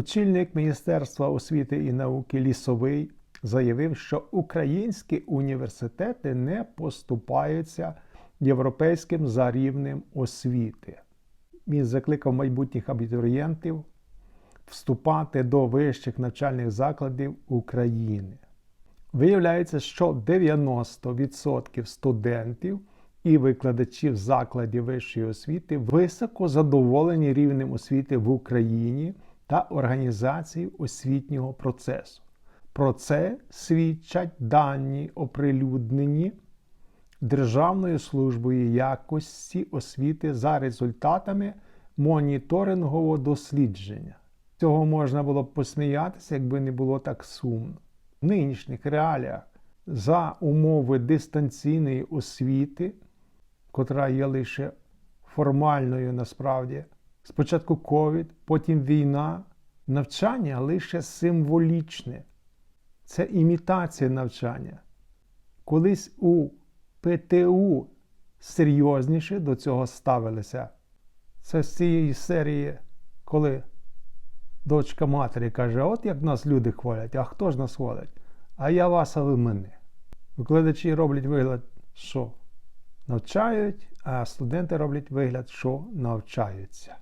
Очільник Міністерства освіти і науки Лісовий заявив, що українські університети не поступаються європейським за рівнем освіти. Він закликав майбутніх абітурієнтів вступати до вищих навчальних закладів України. Виявляється, що 90% студентів і викладачів закладів вищої освіти високо задоволені рівнем освіти в Україні та організацією освітнього процесу. Про це свідчать дані, оприлюднені Державною службою якості освіти за результатами моніторингового дослідження. Цього можна було б посміятися, якби не було так сумно. В нинішніх реаліях за умови дистанційної освіти, котра є лише формальною насправді, спочатку ковід, потім війна, навчання лише символічне. Це імітація навчання. Колись у ПТУ серйозніше до цього ставилися. Це з цієї серії, коли дочка матері каже: От як нас люди хвалять, а хто ж нас хвалить? А я вас, а ви мене. Викладачі роблять вигляд, що навчають, а студенти роблять вигляд, що навчаються.